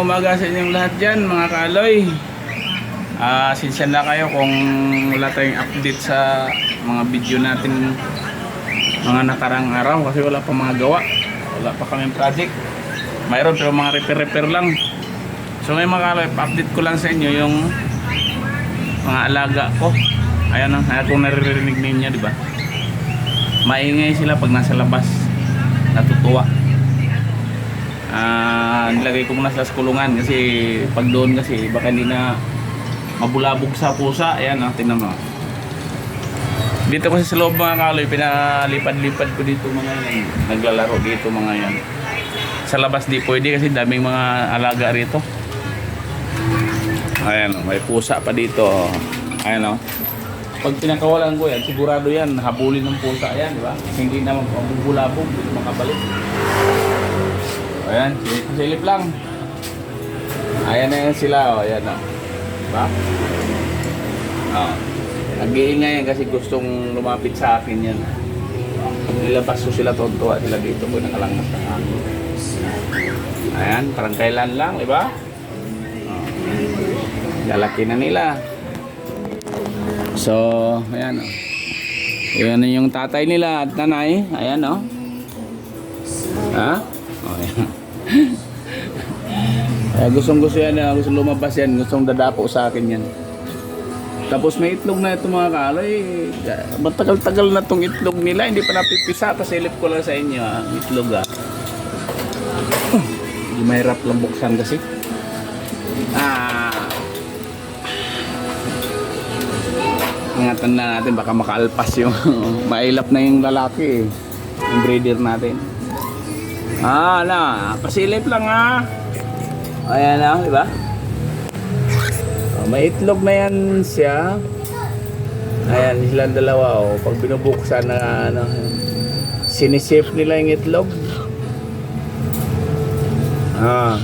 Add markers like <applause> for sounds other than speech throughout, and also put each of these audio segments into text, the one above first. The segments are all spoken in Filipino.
umaga sa inyong lahat dyan mga kaloy. Ah, sinsya na kayo kung wala tayong update sa mga video natin mga nakarang araw kasi wala pa mga gawa. Wala pa kaming project. Mayroon pero mga repair-repair lang. So ngayon mga kaloy, update ko lang sa inyo yung mga alaga ko. Ayan ang ayan kung naririnig ninyo, di ba? Maingay sila pag nasa labas. Natutuwa. Ah, nilagay ko muna sa kulungan kasi pag doon kasi baka hindi na mabulabog sa pusa. Ayan, ah, tingnan mo. Dito kasi sa loob mga kaloy, pinalipad-lipad ko dito mga yan. Naglalaro dito mga yan. Sa labas di pwede kasi daming mga alaga rito. Ayan, oh, may pusa pa dito. Ayan o. Pag pinakawalan ko yan, sigurado yan, habulin ng pusa yan, di ba? Hindi na mabubulabog, makabalik. Ayan, silip, silip lang. Ayan na yan sila, o. Ayan o. Diba? O. Nag-iingay yan kasi gustong lumapit sa akin yan. Nilabas ko sila tontuwa sila dito ko nakalangat ng akin. Ayan, parang kailan lang, di ba? Lalaki na nila. So, ayan o. Ayan yung tatay nila at nanay. Ayan o. Ha? O, ayan. Kaya gustong gusto yan, ah, gustong lumabas yan, gustong dadapo sa akin yan. Tapos may itlog na ito mga kaloy. Matagal-tagal na tong itlog nila, hindi pa napipisa. Pasilip ko lang sa inyo ah, itlog ah. Hindi mahirap lang buksan kasi. Ah, ingatan na natin baka makaalpas yung <laughs> mailap na yung lalaki eh. yung breeder natin ah na pasilip lang ah ayan na di ba? Oh, may itlog na yan siya. Ayan silang dalawa oh. pag binubuksan na ano, sinisip nila yung itlog. Ah.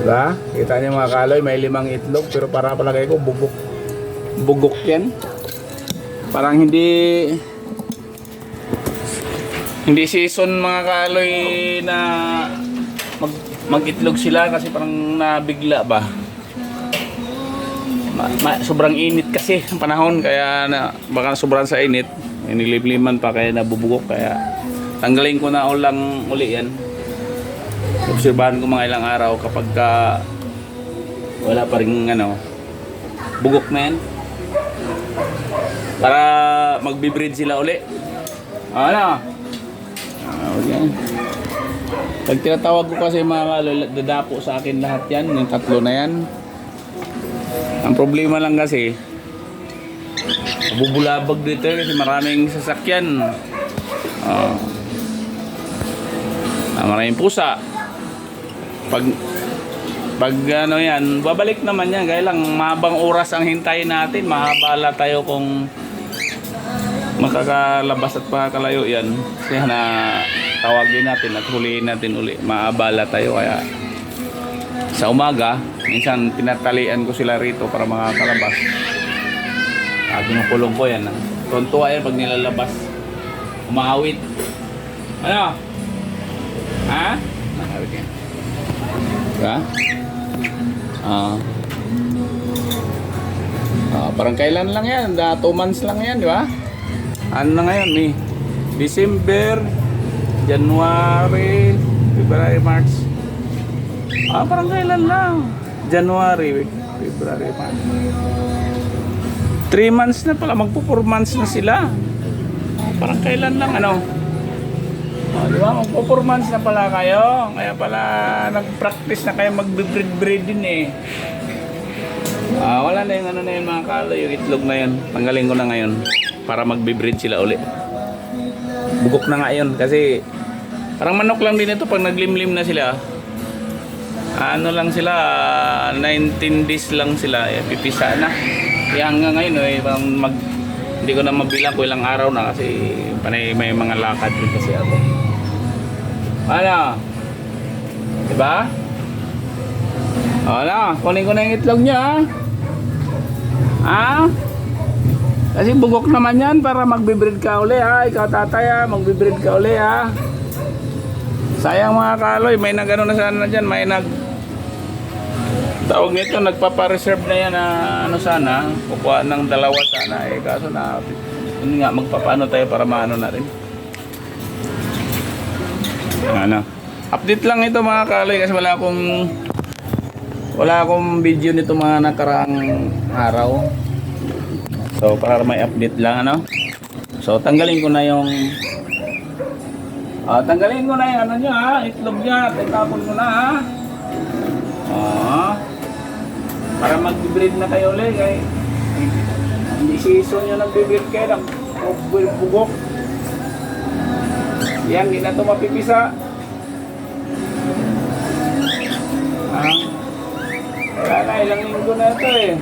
Diba? Kita niyo mga kaloy may limang itlog pero para palagay ko bugok bugok yan. Parang hindi hindi season mga kaloy na mag, mag-itlog sila kasi parang nabigla ba ma, ma- sobrang init kasi ang panahon kaya na, baka sobrang sa init nilibliman pa kaya nabubugok kaya tanggalin ko na ulang uli yan obserbahan ko mga ilang araw kapag ka wala pa rin ano bugok na yan para magbe-breed sila uli. Ano? Ah, okay. Pag tinatawag ko kasi mga kalol, dadapo sa akin lahat yan, yung tatlo na yan. Ang problema lang kasi, bubulabag dito kasi maraming sasakyan. Ah. Ah, maraming pusa. Pag pag ano yan, babalik naman yan. Kaya lang, mahabang oras ang hintayin natin. Mahabala tayo kung makakalabas at makakalayo yan. Kaya na tawagin natin at huliin natin uli. Maabala tayo. Kaya sa umaga, minsan pinatalian ko sila rito para makakalabas. Ah, kinukulong ko yan. ah. Tuntua yan pag nilalabas. Umahawit. Ano? Ha? Umahawit yan. Diba? Ah. Ah, parang kailan lang yan? Da, two months lang yan, di ba? Ano na ngayon, May? December, January, February, March. Ah, parang kailan lang? January, February, March. Three months na pala, magpo four months na sila. Parang kailan lang, ano? Oh, di ba? Magpo 4 months na pala kayo. Kaya pala nag-practice na kayo mag-breed-breed din eh. Ah, wala na yung ano na yun mga kalo, yung itlog na yun. Tanggalin ko na ngayon para mag-breed sila uli. Bugok na nga yun kasi parang manok lang din ito pag naglimlim na sila. Ano lang sila, 19 days lang sila, eh, pipisa na. Kaya hanggang ngayon, eh, parang mag, hindi ko na mabilang ko ilang araw na kasi panay may mga lakad din kasi ako. Ano? Diba? Ano? Kunin ko na yung itlog niya ha? Ha? Kasi bugok naman yan para magbe-breed ka uli ha. Ikaw tatay ha, magbe-breed ka uli ha. Sayang mga kaloy, may nagano na sana dyan, may nag tawag nito, nagpapa-reserve na yan na ano sana, kukuha ng dalawa sana eh kaso na yun nga magpapaano tayo para maano na rin. Ano? Update lang ito mga kaloy kasi wala akong wala akong video nito mga nakaraang araw. So para may update lang ano. So tanggalin ko na yung Ah, tanggalin ko na yung ano niya ha, itlog niya, itapon ko na ha. Ah. Para mag-breed na kayo ulit kay hindi season yung nag-breed kayo ng bugok. Yan, hindi na ito mapipisa. Ah. Wala na, ilang linggo na ito eh.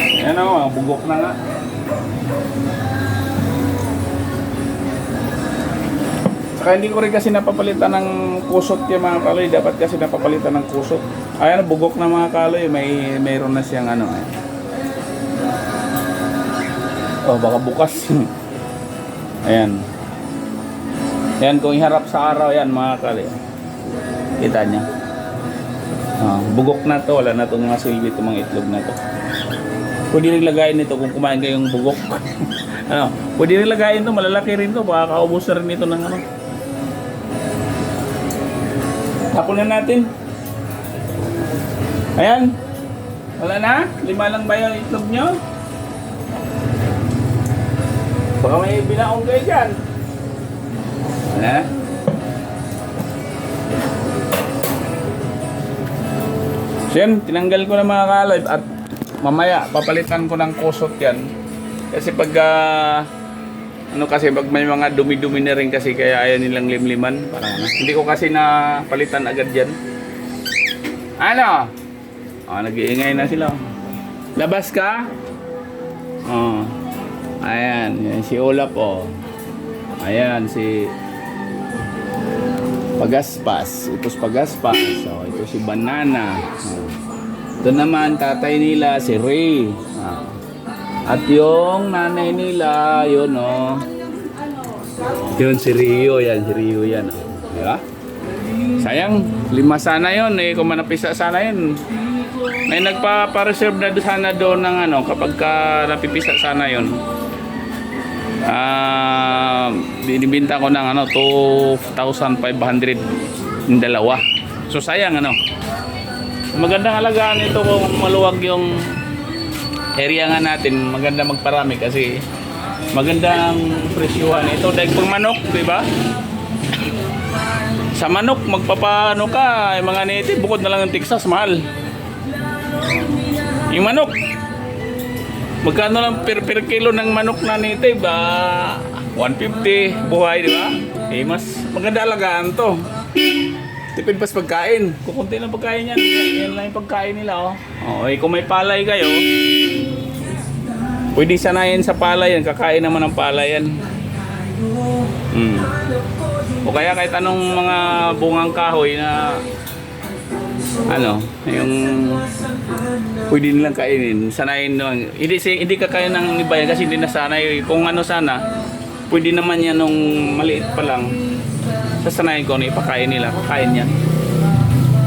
Yan o, bugok na nga. Saka hindi ko rin kasi napapalitan ng kusot yung mga kaloy. Dapat kasi napapalitan ng kusot. Ayan, bugok na mga kaloy. May, mayroon na siyang ano eh. Oh, baka bukas. <laughs> Ayan. Ayan, kung iharap sa araw yan mga kaloy. Kita niya. Ah, bugok na to. Wala na itong mga silbi itong mga itlog na to. Pwede rin lagayin nito kung kumain kayong bugok. <laughs> ano, pwede rin lagayin to. Malalaki rin to. Baka kaubos na rin ito ng ano. Tapon na natin. Ayan. Wala na? Lima lang ba yung itlog nyo? Baka may binaong kayo dyan. Wala? So yan, tinanggal ko na mga kalive at mamaya papalitan ko ng kusot yan. Kasi pag ah, ano kasi pag may mga dumi-dumi na rin kasi kaya ayaw nilang limliman. Parang ano. Hindi ko kasi na palitan agad yan. Ano? Oh, nag-iingay na sila. Labas ka? Oh. Ayan, yan si Olap oh. Ayan si Pagaspas. Ito si Pagaspas. Oh, ito si Banana. Oh. Ito naman tatay nila si Ray. Oh. At yung nanay nila, yun oh. Yun si Rio, yan si Rio yan. Oh. Di ba? Sayang, lima sana yun eh. Kung manapisa sana yun. May nagpa-reserve na sana doon ng ano, kapag ka napipisa sana yun. Ah, binibinta ko ng ano, 2,500 yung dalawa. So sayang ano. Magandang alagaan ito kung maluwag yung area nga natin, maganda magparami kasi magandang presyuhan ito dahil pang manok, di ba? <laughs> Sa manok, magpapaano ka, mga native, bukod na lang ng Texas, mahal. Yung manok, magkano lang per, per kilo ng manok na native, ah, 150 buhay, di ba? Eh, mas maganda alagaan to. Tipid pa sa pagkain. Kukunti lang pagkain yan. Yan, lang yung pagkain nila, oh. Oh, kung may palay kayo, pwede sanayin sa palay yan. Kakain naman ng palay yan. Hmm. O kaya kahit anong mga bungang kahoy na ano, yung pwede nilang kainin, sanayin lang. Hindi, hindi kakain ng iba yan kasi hindi nasanay. Kung ano sana, pwede naman yan nung maliit pa lang. Sasanayin ko na ipakain nila, kakain yan.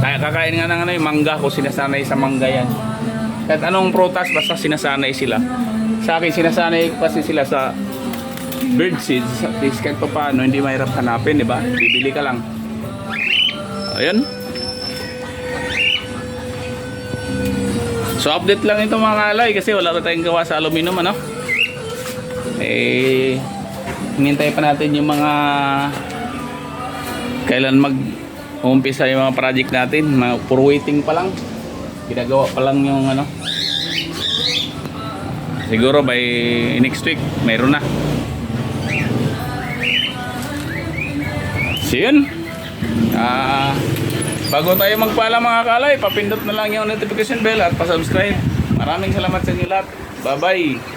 Kaya kakain nga ng ano, yung mangga ko, sinasanay sa mangga yan. Kahit anong prutas, basta sinasanay sila. Sa akin, sinasanay kasi sila sa bird seeds. At least kahit pa paano, hindi mahirap hanapin, di ba? Bibili ka lang. Ayan. So update lang ito mga kalay kasi wala na tayong gawa sa aluminum ano. Eh hinintay pa natin yung mga kailan mag umpisa yung mga project natin, mga puro waiting pa lang. Ginagawa pa lang yung ano. Siguro by next week mayroon na. So yun. Ah, bago tayo magpala mga kalay, papindot na lang yung notification bell at pa-subscribe. Maraming salamat sa inyo lahat. Bye-bye.